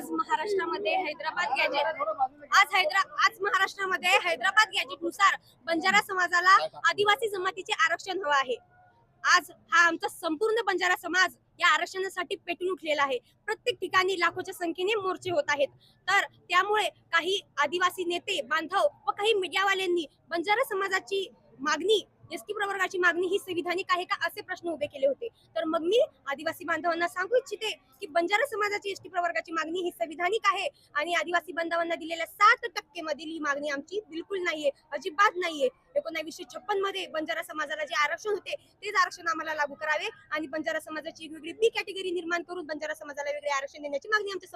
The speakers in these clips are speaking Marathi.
आज महाराष्ट्रामध्ये हैदराबाद गॅजेट. आज हैदरा आज महाराष्ट्रामध्ये हैदराबाद गॅजेटनुसार बंजारा समाजाला आदिवासी जमातीचे आरक्षण हवं आहे. आज हा आमचा संपूर्ण बंजारा समाज या आरक्षणासाठी पेटून उठलेला आहे. प्रत्येक ठिकाणी लाखोच्या संख्येने मोर्चे होत आहेत. तर त्यामुळे काही आदिवासी नेते बांधव व काही मीडियावाल्यांनी बंजारा समाजाची मागणी एस टी प्रवर्गाची मागणी ही संविधानिक आहे का असे प्रश्न उभे केले होते. तर मग मी आदिवासी बांधवांना सांगू इच्छिते की बंजारा समाजाची एस टी प्रवर्गाची मागणी ही संविधानिक आहे आणि आदिवासी बांधवांना दिलेल्या सात टक्के मधील ही मागणी आमची बिलकुल नाहीये अजिबात नाहीये. एकोणावीसशे छप्पनमध्ये बंजारा समाजाला जे आरक्षण होते तेच आरक्षण आम्हाला लागू करावे आणि बंजारा समाजाची वेगळी बी कॅटेगरी निर्माण करून बंजारा समाजाला वेगळे आरक्षण देण्याची मागणी आमच्या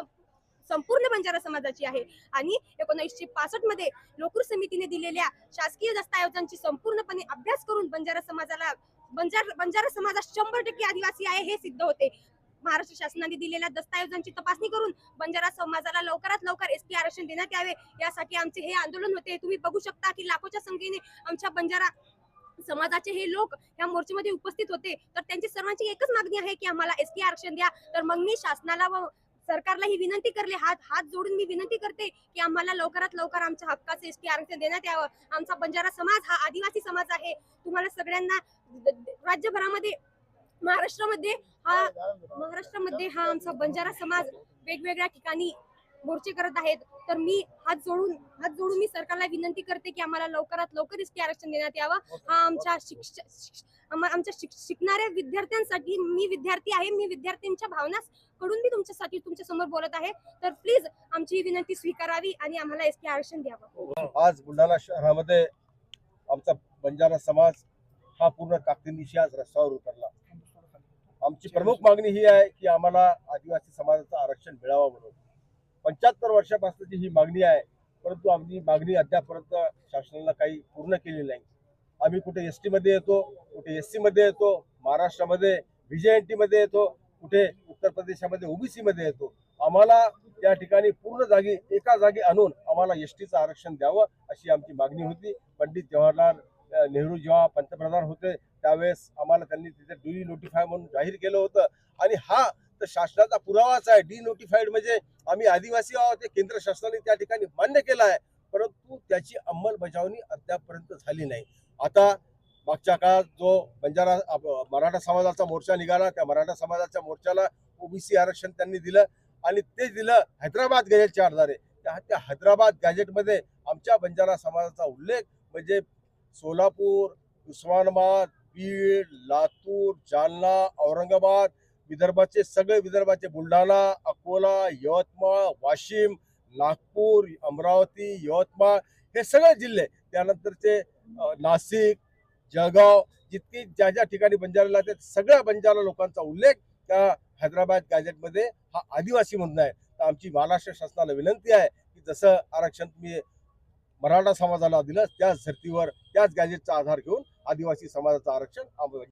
संपूर्ण बंजारा समाजाची आहे. आणि एकोणीसशे पासष्टमध्ये लोकूर समितीने दिलेल्या शासकीय दस्तऐवजांची संपूर्णपणे अभ्यास करून बंजारा समाजाला बंजार बंजारा समाजात शंभर टक्के आदिवासी आहे हे सिद्ध होते. महाराष्ट्र शासनाने दिलेल्या दस्तऐवजांची तपासणी करून बंजारा समाजाला लवकरात लवकर एस टी आरक्षण देण्यात यावे यासाठी आमचे हे आंदोलन होते. तुम्ही बघू शकता की लाखोच्या संख्येने आमच्या बंजारा समाजाचे हे लोक या मोर्चेमध्ये उपस्थित होते. तर त्यांची सर्वांची एकच मागणी आहे की आम्हाला एस टी आरक्षण द्या. तर मग मी शासनाला व सरकारला ही विनंती करली हात हात जोडून मी विनंती करते की आम्हाला लवकरात लवकर आमच्या हक्काचे एस टी आरक्षण देण्यात यावं. आमचा बंजारा समाज हा आदिवासी समाज आहे. तुम्हाला सगळ्यांना राज्यभरामध्ये महाराष्ट्रामध्ये हा महाराष्ट्रामध्ये हा आमचा बंजारा समाज वेगवेगळ्या ठिकाणी मोर्चे करत आहेत तर मी हात जोडून हात जोडून मी सरकारला विनंती करते की आम्हाला लवकरात लवकर एस आरक्षण देण्यात यावं. हा आमच्या शिक्ष शिक्ष- आमच्या शिकणाऱ्या विद्यार्थ्यांसाठी मी विद्यार्थी आहे मी विद्यार्थ्यांच्या भावना कडून मी तुमच्यासाठी तुमच्यासमोर बोलत आहे. तर प्लीज आमची ही विनंती स्वीकारावी आणि आम्हाला एस आरक्षण द्यावं. आज बुलढाणा शहरामध्ये आमचा बंजारा समाज हा पूर्ण ताकदीनिशी आज रस्त्यावर उतरला. आमची प्रमुख मागणी ही आहे की आम्हाला आदिवासी समाजाचं आरक्षण मिळावं म्हणून. पंच्याहत्तर वर्षापासूनची ही मागणी आहे. परंतु आमची मागणी अद्यापर्यंत शासनाला काही पूर्ण केली नाही. आम्ही कुठे एस टीमध्ये येतो कुठे एस सीमध्ये येतो महाराष्ट्रामध्ये व्हिजे एन टीमध्ये येतो कुठे उत्तर प्रदेशामध्ये ओबीसीमध्ये येतो. आम्हाला त्या ठिकाणी पूर्ण जागी एका जागी आणून आम्हाला एस टीचं आरक्षण द्यावं अशी आमची मागणी होती. पंडित जवाहरलाल नेहरू जेव्हा पंतप्रधान होते त्यावेळेस आम्हाला त्यांनी तिथे ड्युई नोटिफाय म्हणून जाहीर केलं होतं. आणि हा तर शासनाचा पुरावाच आहे. डी नोटिफाईड म्हणजे आम्ही आदिवासी आहोत. हे केंद्र शासनाने त्या ठिकाणी मान्य केलं आहे. परंतु त्याची अंमलबजावणी अद्यापपर्यंत झाली नाही. आता मागच्या काळात जो बंजारा मराठा समाजाचा मोर्चा निघाला त्या मराठा समाजाच्या मोर्चाला ओबीसी आरक्षण त्यांनी दिलं आणि ते दिलं हैदराबाद गॅजेटच्या आधारे. त्या त्या हैदराबाद गॅजेटमध्ये आमच्या बंजारा समाजाचा उल्लेख म्हणजे सोलापूर उस्मानाबाद बीड लातूर जालना औरंगाबाद विदर्भाचे सगळे विदर्भाचे. बुलढाणा अकोला यवतमाळ वाशिम नागपूर अमरावती यवतमाळ हे सगळे जिल्हे. त्यानंतरचे नाशिक जळगाव जितकी ज्या ज्या ठिकाणी बंजारा लागतात सगळ्या बंजारा लोकांचा उल्लेख त्या हैदराबाद गॅजेटमध्ये हा आदिवासी म्हणून आहे. तर आमची महाराष्ट्र शासनाला विनंती आहे की जसं आरक्षण तुम्ही मराठा समाजाला दिलं त्याच धर्तीवर त्याच गॅजेटचा आधार घेऊन आदिवासी समाजाचं आरक्षण